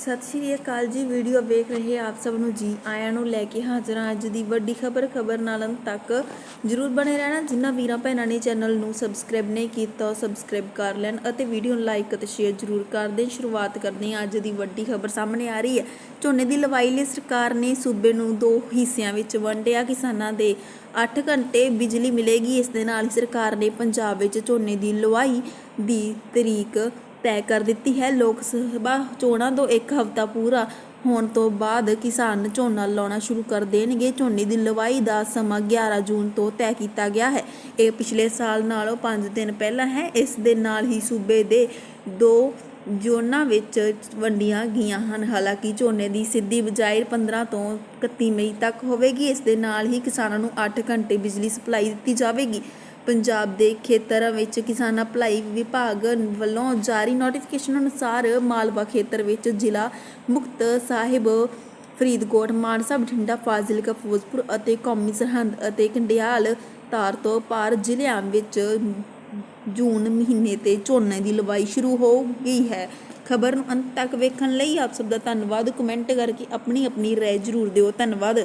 ਸਤਿ ਸ਼੍ਰੀ ਅਕਾਲ ਜੀ, ਵੀਡੀਓ ਵੇਖ ਰਹੇ ਆਪ ਸਭ ਨੂੰ ਜੀ ਆਇਆਂ ਨੂੰ ਲੈ ਕੇ ਹਾਜ਼ਰ ਹਾਂ ਅੱਜ ਦੀ ਵੱਡੀ ਖਬਰ ਖਬਰ ਨਾਲ ਅੰਤ ਤੱਕ ਜਰੂਰ ਬਣੇ ਰਹਿਣਾ। ਜਿਨ੍ਹਾਂ ਵੀਰਾਂ ਭੈਣਾਂ ਨੇ ਚੈਨਲ ਨੂੰ ਸਬਸਕ੍ਰਾਈਬ ਨਹੀਂ ਕੀਤਾ, ਉਹ ਸਬਸਕ੍ਰਾਈਬ ਕਰ ਲੈਣ ਅਤੇ ਵੀਡੀਓ ਨੂੰ ਲਾਈਕ ਅਤੇ ਸ਼ੇਅਰ ਜਰੂਰ ਕਰ ਦੇਣ। ਸ਼ੁਰੂਆਤ ਕਰਦੇ ਹਾਂ ਅੱਜ ਦੀ ਵੱਡੀ ਖਬਰ ਸਾਹਮਣੇ ਆ ਰਹੀ ਹੈ। ਝੋਨੇ ਦੀ ਲਵਾਈ ਲਈ ਸਰਕਾਰ ਨੇ ਸੂਬੇ ਨੂੰ ਦੋ ਹਿੱਸਿਆਂ ਵਿੱਚ ਵੰਡਿਆ। ਕਿਸਾਨਾਂ ਦੇ 8 ਘੰਟੇ ਬਿਜਲੀ ਮਿਲੇਗੀ। ਇਸ ਦੇ ਨਾਲ ਹੀ ਸਰਕਾਰ ਨੇ ਪੰਜਾਬ ਵਿੱਚ ਝੋਨੇ ਦੀ ਲਵਾਈ ਦੀ ਤਰੀਕ ਤੈਅ ਕਰ ਦਿੱਤੀ ਹੈ। ਲੋਕ ਸਭਾ ਚੋਣਾਂ ਤੋਂ ਇੱਕ ਹਫ਼ਤਾ ਪੂਰਾ ਹੋਣ ਤੋਂ ਬਾਅਦ ਕਿਸਾਨ ਝੋਨਾ ਲਾਉਣਾ ਸ਼ੁਰੂ ਕਰ ਦੇਣਗੇ। ਝੋਨੇ ਦੀ ਲਵਾਈ ਦਾ ਸਮਾਂ 11 ਜੂਨ ਤੋਂ ਤੈਅ ਕੀਤਾ ਗਿਆ ਹੈ। ਇਹ ਪਿਛਲੇ ਸਾਲ ਨਾਲੋਂ 5 ਦਿਨ ਪਹਿਲਾਂ ਹੈ। ਇਸ ਦੇ ਨਾਲ ਹੀ ਸੂਬੇ ਦੇ ਦੋ ਜ਼ੋਨਾਂ ਵਿੱਚ ਵੰਡੀਆਂ ਗਈਆਂ ਹਨ। ਹਾਲਾਂਕਿ ਝੋਨੇ ਦੀ ਸਿੱਧੀ ਬਿਜਾਈ 15 ਤੋਂ 31 ਮਈ ਤੱਕ ਹੋਵੇਗੀ। ਇਸ ਦੇ ਨਾਲ ਹੀ ਕਿਸਾਨਾਂ ਨੂੰ 8 ਘੰਟੇ ਬਿਜਲੀ ਸਪਲਾਈ ਦਿੱਤੀ ਜਾਵੇਗੀ। ਪੰਜਾਬ ਦੇ ਖੇਤਰਾਂ ਵਿੱਚ ਕਿਸਾਨਾਂ ਭਲਾਈ ਵਿਭਾਗ ਵੱਲੋਂ ਜਾਰੀ ਨੋਟੀਫਿਕੇਸ਼ਨ ਅਨੁਸਾਰ ਮਾਲਵਾ ਖੇਤਰ ਵਿੱਚ ਜ਼ਿਲ੍ਹਾ ਮੁਕਤ ਸਾਹਿਬ, ਫਰੀਦਕੋਟ, ਮਾਨਸਾ, ਬਠਿੰਡਾ, ਫਾਜ਼ਿਲਕਾ, ਫਿਰੋਜ਼ਪੁਰ ਅਤੇ ਕੌਮੀ ਸਰਹੰਦ ਅਤੇ ਕੰਡਿਆਲ ਤਾਰ ਤੋਂ ਪਾਰ ਜ਼ਿਲ੍ਹਿਆਂ ਵਿੱਚ ਜੂਨ ਮਹੀਨੇ ਤੇ ਝੋਨੇ ਦੀ ਲਵਾਈ ਸ਼ੁਰੂ ਹੋ ਗਈ ਹੈ। ਖਬਰ ਨੂੰ ਅੰਤ ਤੱਕ ਵੇਖਣ ਲਈ ਆਪ ਸਭ ਦਾ ਧੰਨਵਾਦ। ਕਮੈਂਟ ਕਰਕੇ ਆਪਣੀ ਆਪਣੀ ਰਾਏ ਜ਼ਰੂਰ ਦਿਓ। ਧੰਨਵਾਦ।